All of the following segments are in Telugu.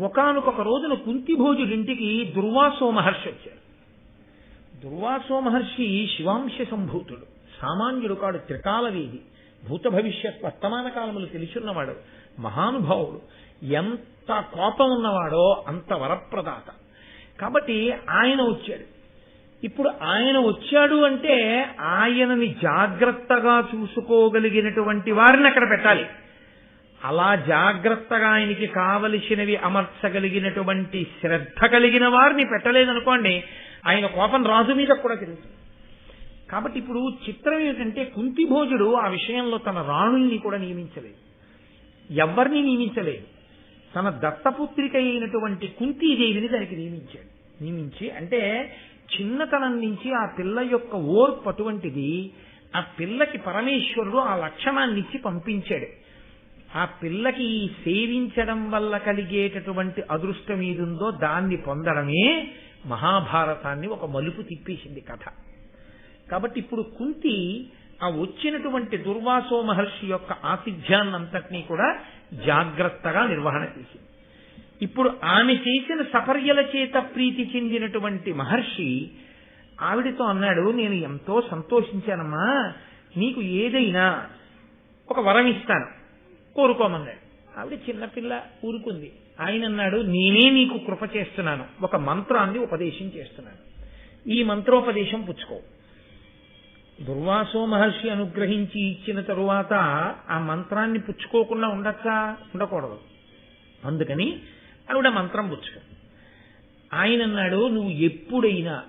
ఒకనొక రోజున కుంతిభోజుడింటికి దుర్వాసో మహర్షి వచ్చారు దుర్వాసో మహర్షి శివాంశ సంభూతుడు. సామాన్యుడు కాడు త్రికాలవేది. భూత భవిష్యత్ వర్తమాన కాలములు తెలుసున్నవాడు మహానుభావుడు. ఎంత కోపం ఉన్నవాడో అంత వరప్రదాత. కాబట్టి ఆయన వచ్చాడు. ఇప్పుడు ఆయన వచ్చాడు అంటే ఆయనని జాగ్రత్తగా చూసుకోగలిగినటువంటి వారిని అక్కడ పెట్టాలి. అలా జాగ్రత్తగా ఆయనకి కావలసినవి అమర్చగలిగినటువంటి శ్రద్ధ కలిగిన వారిని పెట్టలేదనుకోండి ఆయన కోపం రాజు మీద కూడా తెలుసు కాబట్టి ఇప్పుడు చిత్రం ఏమిటంటే కుంతిభోజుడు ఆ విషయంలో తన రాణుల్ని కూడా నియమించలేదు. ఎవరిని నియమించలేదు. తన దత్తపుత్రిక అయినటువంటి కుంతీదేవిని దానికి నియమించాడు. నియమించి అంటే చిన్నతనం నుంచి ఆ పిల్ల యొక్క ఓర్పు అటువంటిది ఆ పిల్లకి పరమేశ్వరుడు ఆ లక్షణాన్నిచ్చి పంపించాడు. ఆ పిల్లకి ఈ సేవించడం వల్ల కలిగేటటువంటి అదృష్టం ఏదుందో దాన్ని పొందడమే మహాభారతాన్ని ఒక మలుపు తిప్పేసింది కథ. కాబట్టి ఇప్పుడు కుంతి ఆ వచ్చినటువంటి దుర్వాసో మహర్షి యొక్క ఆతిథ్యాన్నంతటినీ కూడా జాగ్రత్తగా నిర్వహణ చేసింది. ఇప్పుడు ఆమె చేసిన సపర్యల చేత ప్రీతి చెందినటువంటి మహర్షి ఆవిడతో అన్నాడు నేను ఎంతో సంతోషించానమ్మా నీకు ఏదైనా ఒక వరం ఇస్తాను. కోరుకోమన్నాడు ఆవిడ చిన్నపిల్ల ఊరుకుంది. ఆయన అన్నాడు నేనే నీకు కృప చేస్తున్నాను. ఒక మంత్రాన్ని ఉపదేశం చేస్తున్నాను ఈ మంత్రోపదేశం పుచ్చుకో. దుర్వాసో మహర్షి అనుగ్రహించి ఇచ్చిన తరువాత ఆ మంత్రాన్ని పుచ్చుకోకుండా ఉండొచ్చా? ఉండకూడదు. అందుకని ఆవిడ మంత్రం పుచ్చుకో. ఆయన అన్నాడు నువ్వు ఎప్పుడైనా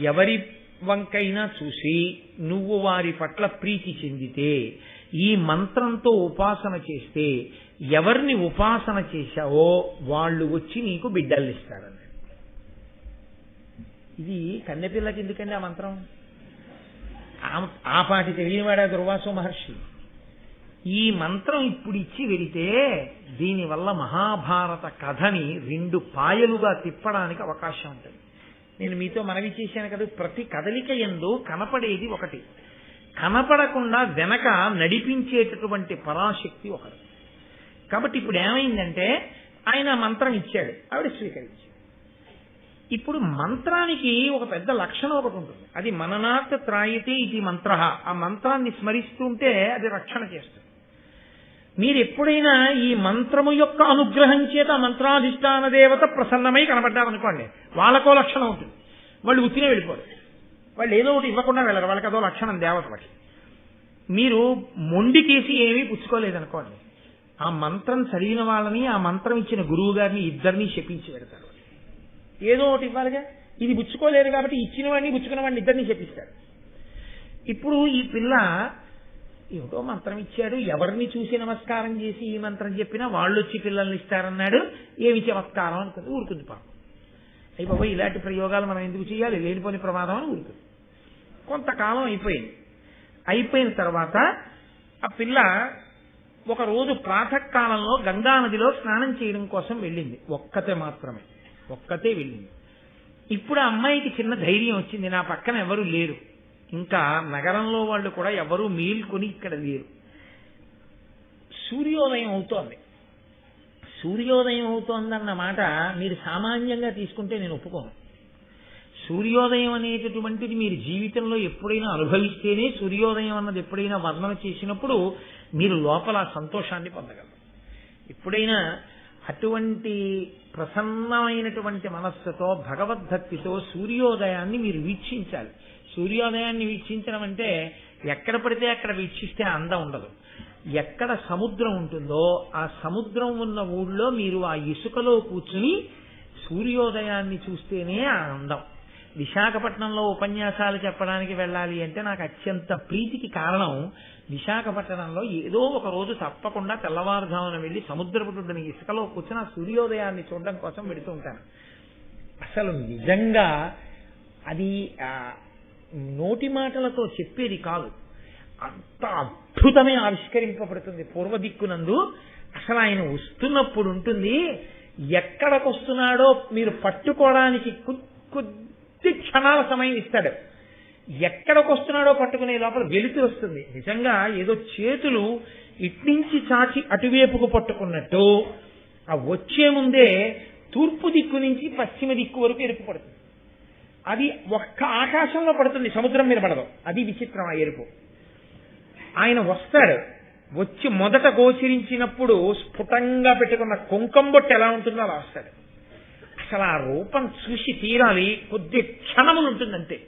ఎవరి వంకైనా చూసి నువ్వు వారి పట్ల ప్రీతి చెందితే ఈ మంత్రంతో ఉపాసన చేస్తే ఎవరిని ఉపాసన చేశావో వాళ్ళు వచ్చి నీకు బిడ్డల్ని ఇస్తారన్నాడు ఇది కన్నెపిల్లకి ఎందుకండి ఆ మంత్రం? ఆ- ఆ పాటి తెలియనివాడా దుర్వాసో మహర్షి? ఈ మంత్రం ఇప్పుడు ఇచ్చి వెళితే దీనివల్ల మహాభారత కథని రెండు పాయలుగా తిప్పడానికి అవకాశం ఉంటుంది. నేను మీతో మనవి చేశాను కదా ప్రతి కదలిక ఎందు కనపడేది ఒకటి. కనపడకుండా వెనక నడిపించేటటువంటి పరాశక్తి ఒకటి. కాబట్టి ఇప్పుడు ఏమైందంటే ఆయన మంత్రం ఇచ్చాడు. ఆవిడ స్వీకరించాడు ఇప్పుడు మంత్రానికి ఒక పెద్ద లక్షణం ఒకటి ఉంటుంది. అది మననాత్ త్రాయితే ఇది మంత్ర. ఆ మంత్రాన్ని స్మరిస్తుంటే అది రక్షణ చేస్తుంది. మీరు ఎప్పుడైనా ఈ మంత్రము యొక్క అనుగ్రహం చేత ఆ మంత్రాధిష్టాన దేవత ప్రసన్నమై కనబడ్డారనుకోండి వాళ్ళకో లక్షణం ఉంటుంది. వాళ్ళు ఉత్తినే వెళ్ళిపోరు. వాళ్ళు ఏదో ఒకటి ఇవ్వకుండా వెళ్ళరు. వాళ్ళకి అదో లక్షణం దేవతలకి మీరు మొండికేసి ఏమీ పుచ్చుకోలేదనుకోండి. ఆ మంత్రం చదివిన వాళ్ళని ఆ మంత్రం ఇచ్చిన గురువు గారిని ఇద్దరిని శపించి పెడతారు ఏదో ఒకటి ఇవ్వాలిగా? ఇది పుచ్చుకోలేదు కాబట్టి ఇచ్చిన వాడిని పుచ్చుకున్న వాడిని ఇద్దరిని చెప్పిస్తాడు ఇప్పుడు ఈ పిల్ల ఏమిటో మంత్రం ఇచ్చాడు. ఎవరిని చూసి నమస్కారం చేసి ఈ మంత్రం చెప్పినా వాళ్ళు వచ్చి పిల్లల్ని ఇస్తారన్నాడు. ఏమి చమత్కారం అనుకుంది. ఊరుకుంది పాపం. అయ్యి బాబా ఇలాంటి ప్రయోగాలు మనం ఎందుకు చేయాలి? లేనిపోని ప్రమాదం అని ఊరుకు కొంతకాలం అయిపోయింది. అయిపోయిన తర్వాత ఆ పిల్ల ఒక రోజు ప్రాతకాలంలో గంగా నదిలో స్నానం చేయడం కోసం వెళ్ళింది. ఒక్కతే మాత్రమే. ఒక్కతే వెళ్ళింది. ఇప్పుడు ఆ అమ్మాయికి చిన్న ధైర్యం వచ్చింది. నా పక్కన ఎవరు లేరు. ఇంకా నగరంలో వాళ్ళు కూడా ఎవరూ మేల్కొని ఇక్కడ లేరు. సూర్యోదయం అవుతోంది. సూర్యోదయం అవుతోందన్న మాట మీరు సామాన్యంగా తీసుకుంటే నేను ఒప్పుకోను. సూర్యోదయం అనేటటువంటిది మీరు జీవితంలో ఎప్పుడైనా అనుభవిస్తేనే సూర్యోదయం అన్నది ఎప్పుడైనా వర్ణన చేసినప్పుడు మీరు లోపల సంతోషాన్ని పొందగలరు. ఎప్పుడైనా అటువంటి ప్రసన్నమైనటువంటి మనస్సుతో భగవద్భక్తితో సూర్యోదయాన్ని మీరు వీక్షించాలి. సూర్యోదయాన్ని వీక్షించడం అంటే ఎక్కడ పడితే అక్కడ వీక్షిస్తే అందం ఉండదు. ఎక్కడ సముద్రం ఉంటుందో ఆ సముద్రం ఉన్న ఊళ్ళో మీరు ఆ ఇసుకలో కూర్చుని సూర్యోదయాన్ని చూస్తేనే ఆనందం. విశాఖపట్నంలో ఉపన్యాసాలు చెప్పడానికి వెళ్ళాలి అంటే నాకు అత్యంత ప్రీతికి కారణం విశాఖపట్నంలో ఏదో ఒక రోజు తప్పకుండా తెల్లవారుజామున వెళ్ళి సముద్రపుటుడిని ఇసుకలో కూర్చుని ఆ సూర్యోదయాన్ని చూడడం కోసం పెడుతూ ఉంటాను. అసలు నిజంగా అది నోటి మాటలతో చెప్పేది కాదు. అంత అద్భుతమే ఆవిష్కరింపబడుతుంది. పూర్వ దిక్కునందు అసలు ఆయన వస్తున్నప్పుడు ఉంటుంది. ఎక్కడికి వస్తున్నాడో మీరు పట్టుకోవడానికి కొద్ది క్షణాల సమయం ఇస్తాడు. ఎక్కడికి వస్తున్నాడో పట్టుకునే లోపల వెలితి వస్తుంది. నిజంగా ఏదో చేతులు ఇట్నుంచి చాచి అటువైపుకు పట్టుకున్నట్టు ఆ వచ్చే ముందే తూర్పు దిక్కు నుంచి పశ్చిమ దిక్కు వరకు ఎరుపు పడుతుంది. అది ఒక్క ఆకాశంలో పడుతుంది సముద్రం మీద పడదు. అది విచిత్రం ఆ ఎరుపు. ఆయన వస్తాడు. వచ్చి మొదట గోచరించినప్పుడు స్ఫుటంగా పెట్టుకున్న కుంకంబొట్టు ఎలా ఉంటుందో అలా వస్తాడు. అసలు ఆ రూపం చూసి తీరాలి. కొద్ది క్షణములు ఉంటుందంతే.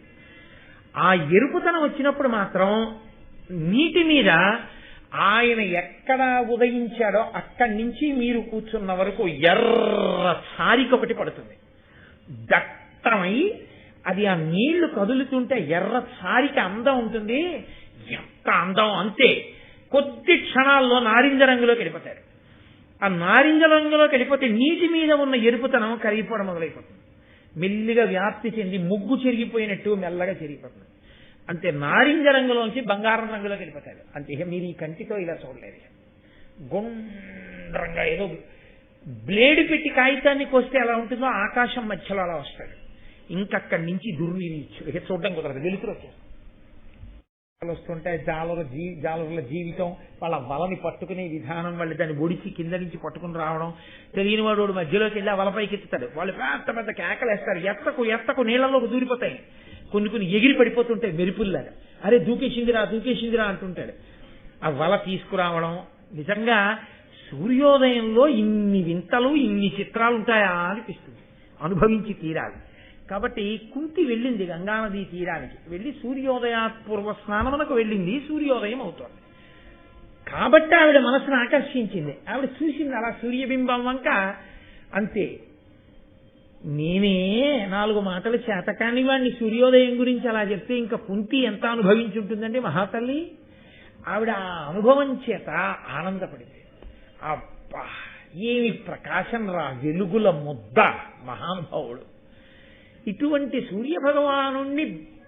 ఆ ఎరుపుతనం వచ్చినప్పుడు మాత్రం నీటి మీద ఆయన ఎక్కడ ఉదయించాడో అక్కడి నుంచి మీరు కూర్చున్న వరకు ఎర్ర సారిక ఒకటి పడుతుంది. దట్టమై అది ఆ నీళ్ళు కదులుతుంటే ఎర్ర చారిక అందం ఉంటుంది. ఎంత అందం అంతే. కొద్ది క్షణాల్లో నారింజ రంగులోకి వెళ్ళిపోతారు. ఆ నారింజ రంగులోకి వెళ్ళిపోతే నీటి మీద ఉన్న ఎరుపుతనం కరిగిపోవడం మొదలైపోతుంది. మెల్లిగా వ్యాప్తి చెంది ముగ్గు చెరిగిపోయినట్టు మెల్లగా చెరిగిపోతుంది. అంతే నారింజ రంగులోంచి బంగారం రంగులోకి వెళ్ళిపోతాడు అంతే మీరు ఈ కంటితో ఇలా చూడలేదు గుండ్రంగా ఏదో బ్లేడ్ పెట్టి కాగితాన్ని కోస్తే ఎలా ఉంటుందో ఆకాశం మధ్యలో అలా వస్తాడు. ఇంకక్కడి నుంచి దుర్నిరీచ్చు చూడడం కుదరదు. వెలుతురు వచ్చేస్తుంది. వస్తుంటే జాలర జీ జాలరుల జీవితం వాళ్ళ వలని పట్టుకునే విధానం వాళ్ళు దాన్ని ఒడిచి కింద నుంచి పట్టుకుని రావడం తెలియని వాడు వాడు మధ్యలోకి వెళ్ళి ఆ వలపైకి ఎత్తుతాడు. వాళ్ళు పెద్ద పెద్ద కేకలేస్తారు ఎత్తకు ఎత్తకు నీళ్ళలోకి దూరిపోతాయి. కొన్ని కొన్ని ఎగిరి పడిపోతుంటాయి మెరుపుల్లాగా. అరే దూకేసిందిరా దూకేసిందిరా అంటుంటాడు. ఆ వల తీసుకురావడం నిజంగా సూర్యోదయంలో ఇన్ని వింతలు ఇన్ని చిత్రాలు ఉంటాయా అనిపిస్తుంది. అనుభవించి తీరాలి. కాబట్టి కుంతి వెళ్ళింది గంగానదీ తీరానికి. వెళ్ళి సూర్యోదయాత్పూర్వ స్నానమునకు వెళ్ళింది సూర్యోదయం అవుతోంది. కాబట్టి ఆవిడ మనసును ఆకర్షించింది. ఆవిడ చూసింది అలా సూర్యబింబం వంక అంతే. నేనే నాలుగు మాటలు చేతకాని వాడిని సూర్యోదయం గురించి అలా చెప్తే ఇంకా కుంతి ఎంత అనుభవించి ఉంటుందండి మహాతల్లి? ఆవిడ ఆ అనుభవం చేత ఆనందపడింది. అబ్బా ఏమి ప్రకాశం రా వెలుగుల ముద్ద మహానుభావుడు. ఇటువంటి సూర్య భగవాను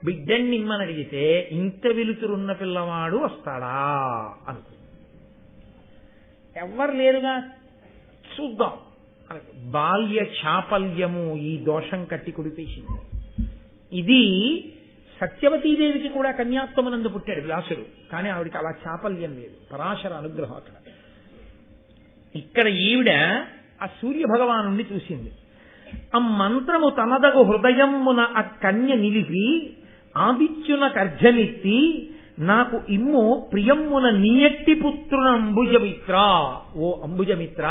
బిడ్డని నిమ్మని అడిగితే ఇంత వెలుతురున్న పిల్లవాడు వస్తాడా అనుకో ఎవ్వరు లేరుగా? చూద్దాం. బాల్య చాపల్యము ఈ దోషం కట్టి కుడిపేసింది. ఇది సత్యవతీదేవికి కూడా కన్యాత్మనందు పుట్టాడు వ్యాసుడు. కానీ ఆవిడికి అలా చాపల్యం లేదు. పరాశర అనుగ్రహం అక్కడ. ఇక్కడ ఈవిడ ఆ సూర్య భగవాను చూసింది. ఆ మంత్రము తనదగు హృదయమున ఆ కన్య నిలిపి ఆదిత్యున కర్జనెత్తి నాకు ఇమ్ము ప్రియమ్మున నీయట్టి పుత్రున అంబుజమిత్ర. ఓ అంబుజమిత్ర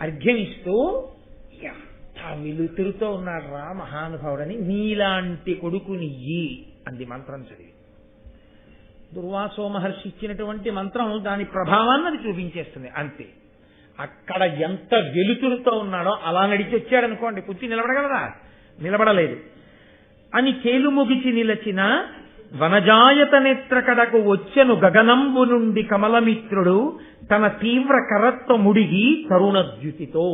అర్ఘ్యమిస్తూ ఎంత వెలుతురుతో ఉన్నాడు రా మహానుభావుడని నీలాంటి కొడుకునియ్యి అంది మంత్రం చదివి. దుర్వాసో మహర్షి ఇచ్చినటువంటి మంత్రం దాని ప్రభావాన్ని అది చూపించేస్తుంది. అంతే. అక్కడ ఎంత వెలుతురుతో ఉన్నాడో అలా నడిచి వచ్చాడు అనుకోండి కుర్చీ నిలబడగలదా? నిలబడలేదు. అని చేలుముగిచి నిలచిన వనజాయత నేత్ర కడకు వచ్చెను గగనంబు నుండి కమలమిత్రుడు తన తీవ్ర కరత్వ ముడిగి తరుణద్యుతితో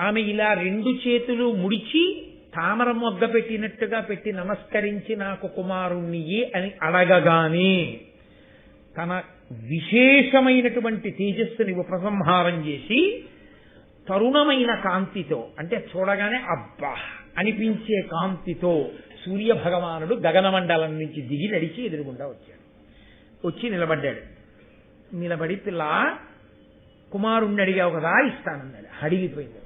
ఆమె ఇలా రెండు చేతులు ముడిచి తామర మొగ్గ పెట్టినట్టుగా పెట్టి నమస్కరించి నాకు కుమారుణ్ణి అని అడగగానే తన విశేషమైనటువంటి తేజస్సుని ఉపసంహారం చేసి తరుణమైన కాంతితో అంటే చూడగానే అబ్బా! అనిపించే కాంతితో సూర్య భగవానుడు గగనమండలం నుంచి దిగి నడిచి ఎదురుగుండా వచ్చాడు. వచ్చి నిలబడ్డాడు. నిలబడి పిల్ల కుమారుణ్ణి అడిగావు కదా ఇస్తానన్నాడు. అడిగిపోయింది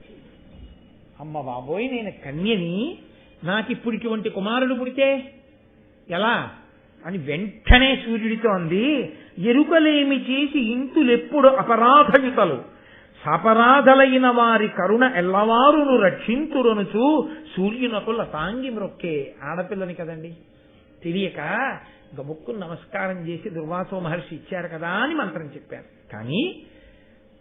అమ్మ బాబోయ్ నేను కన్యని నాకు ఇప్పుడు ఇటువంటి కుమారుడు పుడితే ఎలా? అని వెంటనే సూర్యుడితో అంది ఎరుకలేమి చేసి ఇంతులెప్పుడు అపరాధయుతలు సపరాధలైన వారి కరుణ ఎల్లవారును రక్షింతురనుచు సూర్యునకు లతాంగి మ్రొక్కే. ఆడపిల్లని కదండి. తెలియక గబుక్కు నమస్కారం చేసి దుర్వాసో మహర్షి ఇచ్చారు కదా అని మంత్రం చెప్పారు. కానీ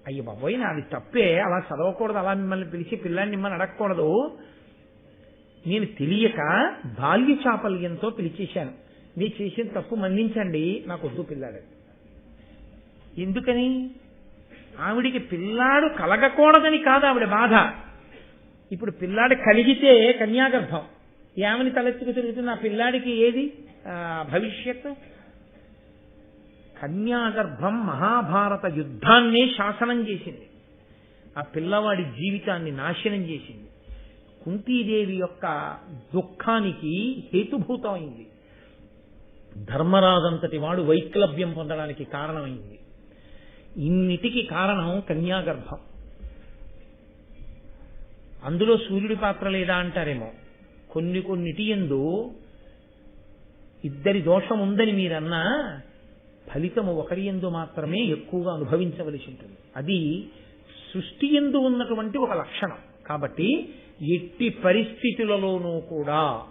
అయ్య బాబోయ్ నాది తప్పే అలా చదవకూడదు అలా మిమ్మల్ని పిలిచి పిల్లాన్ని మిమ్మల్ని అడగకూడదు. నేను తెలియక బాల్య చాపల్యంతో పిలిచేశాను. మీరు చేసిన తప్పు మన్నించండి నాకు వద్దు పిల్లాడు ఎందుకని? ఆవిడికి పిల్లాడు కలగకూడదని కాదు ఆవిడ బాధ. ఇప్పుడు పిల్లాడు కలిగితే కన్యాగర్భం. ఏమని తలెత్తుకు తిరుగుతుంది ఆ పిల్లాడికి ఏది? భవిష్యత్తు. కన్యాగర్భం మహాభారత యుద్ధాన్ని శాసనం చేసింది. ఆ పిల్లవాడి జీవితాన్ని నాశనం చేసింది. కుంతీదేవి యొక్క దుఃఖానికి హేతుభూతమైంది. ధర్మరాజంతటి వాడు వైక్లభ్యం పొందడానికి కారణమైంది. ఇన్నిటికి కారణం కన్యాగర్భం. అందులో సూర్యుడి పాత్ర లేదా అంటారేమో? కొన్ని కొన్నిటి ఎందు ఇద్దరి దోషం ఉందని మీరన్నా ఫలితము ఒకరి ఎందు మాత్రమే ఎక్కువగా అనుభవించవలసి ఉంటుంది. అది సృష్టి ఎందు ఉన్నటువంటి ఒక లక్షణం. కాబట్టి ఎట్టి పరిస్థితులలోనూ కూడా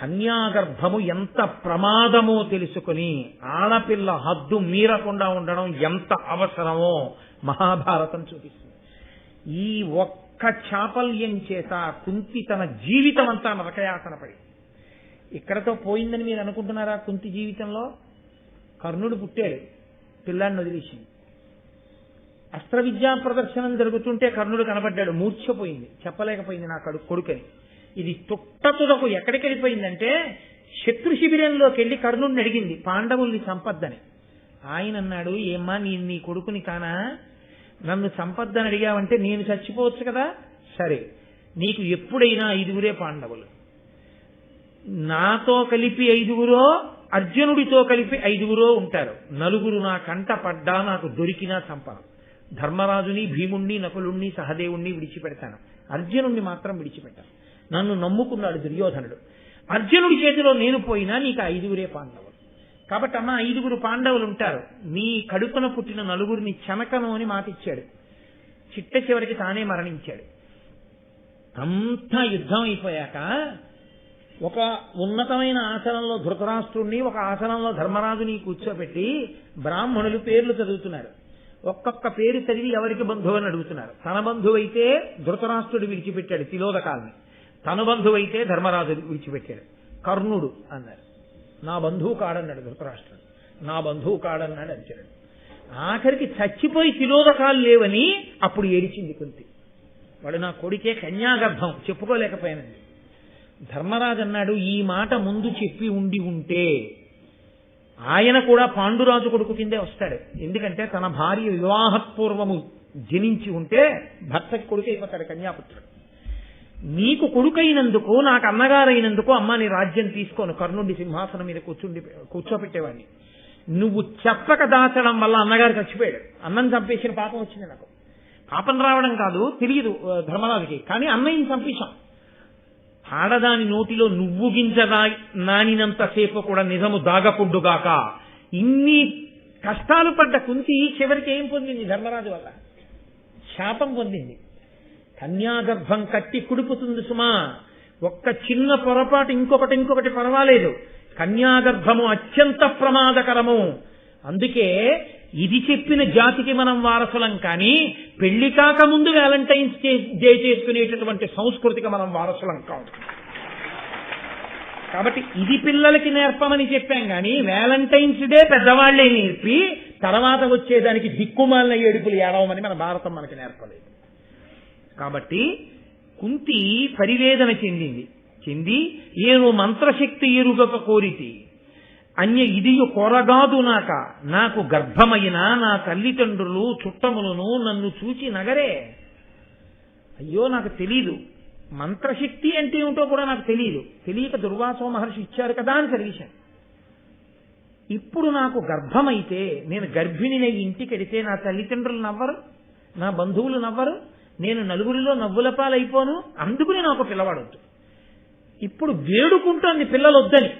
కన్యాగర్భము ఎంత ప్రమాదమో తెలుసుకుని ఆడపిల్ల హద్దు మీరకుండా ఉండడం ఎంత అవసరమో మహాభారతం చూపిస్తుంది. ఈ ఒక్క చాపల్యం చేత కుంతి తన జీవితం అంతా నరకయాతన పడి ఇక్కడతో పోయిందని మీరు అనుకుంటున్నారా కుంతి జీవితంలో? కర్ణుడు పుట్టాడు పిల్లాన్ని వదిలేసింది. అస్త్ర విద్యా ప్రదర్శనం జరుగుతుంటే కర్ణుడు కనబడ్డాడు మూర్ఛపోయింది చెప్పలేకపోయింది నా కడు కొడుకని. ఇది తుట్టతుడకు ఎక్కడికి వెళ్ళిపోయిందంటే శత్రు శిబిరంలోకి వెళ్ళి కర్ణుడిని అడిగింది. పాండవుల్ని సంపద్దని ఆయన అన్నాడు ఏమ్మా నీ నీ కొడుకుని కానా? నన్ను సంపద్దని అడిగావంటే నేను చచ్చిపోవచ్చు కదా? సరే నీకు ఎప్పుడైనా ఐదుగురే పాండవులు. నాతో కలిపి ఐదుగురో అర్జునుడితో కలిపి ఐదుగురో ఉంటారు. నలుగురు నా కంట పడ్డా నాకు దొరికినా చంపను. ధర్మరాజుని భీముణ్ణి నకులుణ్ణి సహదేవుణ్ణి విడిచిపెడతాను. అర్జునుణ్ణి మాత్రం విడిచిపెట్టాను. నన్ను నమ్ముకున్నాడు దుర్యోధనుడు. అర్జునుడి చేతిలో నేను పోయినా నీకు ఐదుగురే పాండవులు. కాబట్టి అమ్మ ఐదుగురు పాండవులు ఉంటారు. నీ కడుపున పుట్టిన నలుగురిని చెనకను అని మాటిచ్చాడు. చిట్ట చివరికి తానే మరణించాడు. అంతా యుద్ధం అయిపోయాక ఒక ఉన్నతమైన ఆసనంలో ధృతరాష్ట్రుణ్ణి ఒక ఆసనంలో ధర్మరాజుని కూర్చోబెట్టి బ్రాహ్మణులు పేర్లు చదువుతున్నారు. ఒక్కొక్క పేరు చదివి ఎవరికి బంధువు అని అడుగుతున్నారు. తన బంధువు అయితే ధృతరాష్ట్రుడు విడిచిపెట్టాడు తిలోదకాల్ని. తన బంధువైతే ధర్మరాజు విడిచిపెట్టాడు. కర్ణుడు అన్నారు. నా బంధువు కాడన్నాడు ధృతరాష్ట్రుడు. నా బంధువు కాడన్నాడు అంచనాడు ఆఖరికి చచ్చిపోయి తిలోదకాలు లేవని అప్పుడు ఏడిచింది కుంతి. వాడు నా కొడుకే కన్యాగర్భం చెప్పుకోలేకపోయానండి. ధర్మరాజు అన్నాడు ఈ మాట ముందు చెప్పి ఉండి ఉంటే ఆయన కూడా పాండురాజు కొడుకు కిందే వస్తాడు. ఎందుకంటే తన భార్య వివాహపూర్వము జనించి ఉంటే భర్తకి కొడుకు అయిపోతాడు కన్యాపుత్రుడు. నీకు కొడుకైనందుకు నాకు అన్నగారైనందుకు అమ్మ నీ రాజ్యం తీసుకోను కర్ణుడి సింహాసనం మీద కూర్చుండి కూర్చోపెట్టేవాడిని. నువ్వు చెప్పక దాచడం వల్ల అన్నగారు చచ్చిపోయాడు. అన్నం చంపేసిన పాపం వచ్చింది నాకు. పాపం రావడం కాదు తెలియదు ధర్మరాజుకి. కానీ అన్నయ్యని చంపేశాం. ఆడదాని నోటిలో నువ్వు గింజదా నానినంతసేపు కూడా నిజము దాగకుడ్డుగాక ఇన్ని కష్టాలు పడ్డ కుంతి చివరికి ఏం పొందింది ధర్మరాజు వల్ల? శాపం పొందింది. కన్యాగర్భం కట్టి కుడుపుతుంది సుమా. ఒక్క చిన్న పొరపాటు ఇంకొకటి ఇంకొకటి పర్వాలేదు. కన్యాగర్భము అత్యంత ప్రమాదకరము. అందుకే ఇది చెప్పిన జాతికి మనం వారసులం కానీ పెళ్ళి కాకముందు వ్యాలంటైన్స్ డే చేసుకునేటటువంటి సంస్కృతికి మనం వారసులం కాదు. కాబట్టి ఇది పిల్లలకి నేర్పమని చెప్పాం కానీ వ్యాలంటైన్స్ డే పెద్దవాళ్ళే నేర్పి తర్వాత వచ్చేదానికి దిక్కుమాలిన ఏడుపులు ఏడవమని మన భారతం మనకి నేర్పలేదు. కాబట్టి కుంతి పరివేదన చెందింది. చెంది ఏను మంత్రశక్తి ఎరుగక కోరితి. అన్య ఇదియు కొరగాదు నాక. నాకు గర్భమైన నా తల్లిదండ్రులు చుట్టములను నన్ను చూచి నగరే. అయ్యో నాకు తెలీదు. మంత్రశక్తి అంటే ఏమిటో కూడా నాకు తెలియదు తెలియక దుర్వాసో మహర్షి ఇచ్చారు కదా అని చదివేశాను ఇప్పుడు నాకు గర్భమైతే నేను గర్భిణిని ఇంటికి వెడితే నా తల్లిదండ్రులు నవ్వరు నా బంధువులు నవ్వరు నేను నలుగురిలో నవ్వుల పాలైపోను అందుకుని నాకు పిల్లవాడొద్దు ఇప్పుడు వేడుకుంటోంది పిల్లలు వద్దని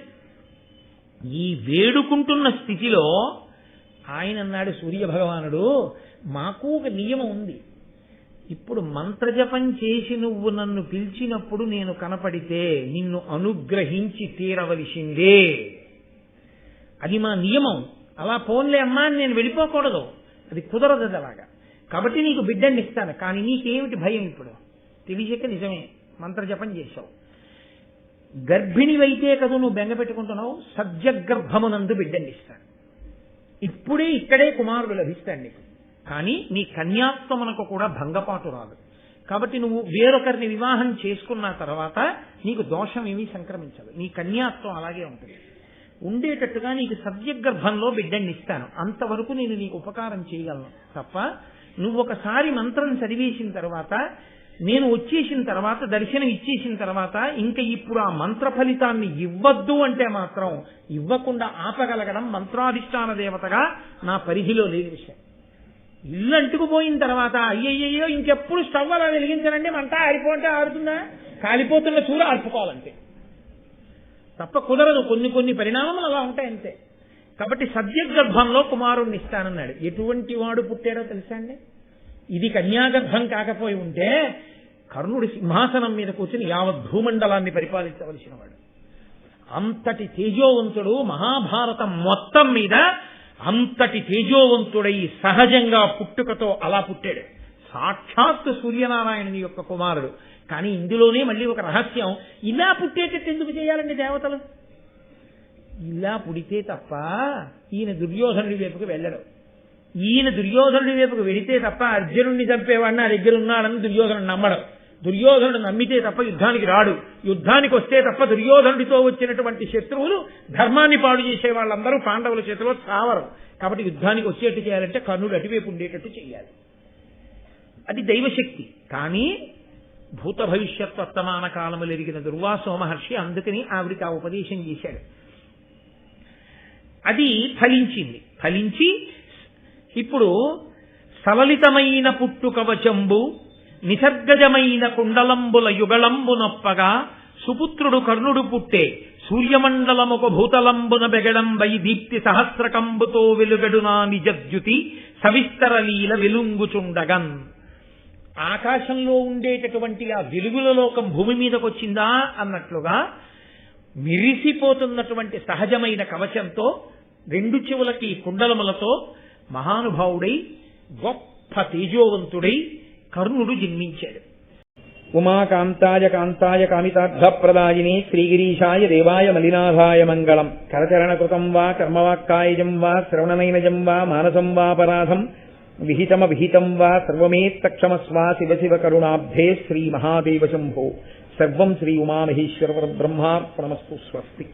ఈ వేడుకుంటున్న స్థితిలో ఆయన అన్నాడు సూర్య భగవానుడు మాకు ఒక నియమం ఉంది. ఇప్పుడు మంత్రజపం చేసి నువ్వు నన్ను పిలిచినప్పుడు నేను కనపడితే నిన్ను అనుగ్రహించి తీరవలసిందే. అది మా నియమం. అలా పోన్లే అమ్మా అని నేను వెళ్ళిపోకూడదు. అది కుదరదు అది అలాగా. కాబట్టి నీకు బిడ్డని ఇస్తాను. కానీ నీకేమిటి భయం ఇప్పుడు? తెలియక నిజమే. మంత్రజపం చేశావు. గర్భిణివైతే కదా నువ్వు బెంగ పెట్టుకుంటున్నావు? సజ్జగర్భమునందు బిడ్డని ఇస్తాను. ఇప్పుడే ఇక్కడే కుమారుడు లభిస్తాడు నీకు. కానీ నీ కన్యాత్వమునకు కూడా భంగపాటు రాదు. కాబట్టి నువ్వు వేరొకరిని వివాహం చేసుకున్న తర్వాత నీకు దోషం ఏమీ సంక్రమించదు. నీ కన్యాత్వం అలాగే ఉంటుంది. ఉండేటట్టుగా నీకు సద్యగర్భంలో బిడ్డని ఇస్తాను. అంతవరకు నేను నీకు ఉపకారం చేయగలను. తప్ప నువ్వు ఒకసారి మంత్రం చదివేసిన తర్వాత నేను వచ్చేసిన తర్వాత దర్శనం ఇచ్చేసిన తర్వాత ఇంకా ఇప్పుడు ఆ మంత్ర ఫలితాన్ని ఇవ్వద్దు అంటే మాత్రం ఇవ్వకుండా ఆపగలగడం మంత్రాధిష్టాన దేవతగా నా పరిధిలో లేని విషయం. ఇల్లు అంటుకుపోయిన తర్వాత అయ్యయ్యో ఇంకెప్పుడు స్టవ్ అలా వెలిగించనండి మంట ఆరిపోతే ఆరుతుందా? కాలిపోతున్న చూడ ఆర్పుకోవాలంతే. తప్ప కుదరదు కొన్ని కొన్ని పరిణామాలు అలా ఉంటాయి అంతే కాబట్టి సద్యగర్భంలో కుమారుణ్ణి ఇస్తానన్నాడు. ఎటువంటి వాడు పుట్టాడో తెలుసా అండి? ఇది కన్యాగర్భం కాకపోయి ఉంటే కర్ణుడి సింహాసనం మీద కూర్చుని యావత్ భూమండలాన్ని పరిపాలించవలసిన వాడు. అంతటి తేజోవంతుడు మహాభారతం మొత్తం మీద అంతటి తేజోవంతుడై సహజంగా పుట్టుకతో అలా పుట్టాడు. సాక్షాత్ సూర్యనారాయణుని యొక్క కుమారుడు. కానీ ఇందులోనే మళ్ళీ ఒక రహస్యం. ఇలా పుట్టేటట్టు ఎందుకు చేయాలండి దేవతలు? ఇలా పుడితే తప్ప ఈయన దుర్యోధనుడి వైపుకు వెళ్ళడం. ఈయన దుర్యోధనుడి వైపుకు వెళితే తప్ప అర్జునుడిని చంపేవాడిని నా దగ్గర ఉన్నాడని దుర్యోధనుడు నమ్మడం. దుర్యోధనుడు నమ్మితే తప్ప యుద్ధానికి రాడు. యుద్ధానికి వస్తే తప్ప దుర్యోధనుడితో వచ్చినటువంటి శత్రువులు ధర్మాన్ని పాడు చేసే వాళ్ళందరూ పాండవుల చేతిలో చావరు. కాబట్టి యుద్ధానికి వచ్చేట్టు చేయాలంటే కర్ణుడు అటువైపు ఉండేటట్టు చేయాలి అది దైవశక్తి. కానీ భూత భవిష్యత్ వర్తమాన కాలములు ఎరిగిన దుర్వాసో మహర్షి అందుకని ఆవిడికి ఆ ఉపదేశం చేశాడు. అది ఫలించింది. ఫలించి ఇప్పుడు సలలితమైన పుట్టు కవచంబు నిసర్గజమైన కుండలంబుల యుగళంబు నొప్పగా సుపుత్రుడు కర్ణుడు పుట్టే సూర్యమండలముకు భూతలంబున బెగడం వై దీప్తి సహస్రకంబుతో వెలుగడునా నిజద్యుతి సవిస్తర లీల వెలుంగుచుండగన్. ఆకాశంలో ఉండేటటువంటి ఆ వెలుగుల లోకం భూమి మీదకొచ్చిందా అన్నట్లుగా మిరిసిపోతున్నటువంటి సహజమైన కవచంతో రెండు చెవులకి కుండలములతో మహానుభావుడై గొప్ప తేజోవంతుడై కర్ణుడు జన్మించాడు. ఉమాకాంతాయ కాంతాయ కామితార్థప్రదాయిని శ్రీగిరీశాయ దేవాయ మలినాథాయ మంగళం. కరచరణకృతం వా కర్మవాక్కాయజం వా శ్రవణనైనజం వా మానసం వాపరాధం విహితమ విహితం వా సర్వమేత్తక్షమస్వా శివ శివ కరుణాబ్ధే శ్రీ మహాదేవ శంభో. సర్వం శ్రీ ఉమామహేశ్వర బ్రహ్మార్పణమస్తు స్వస్తి.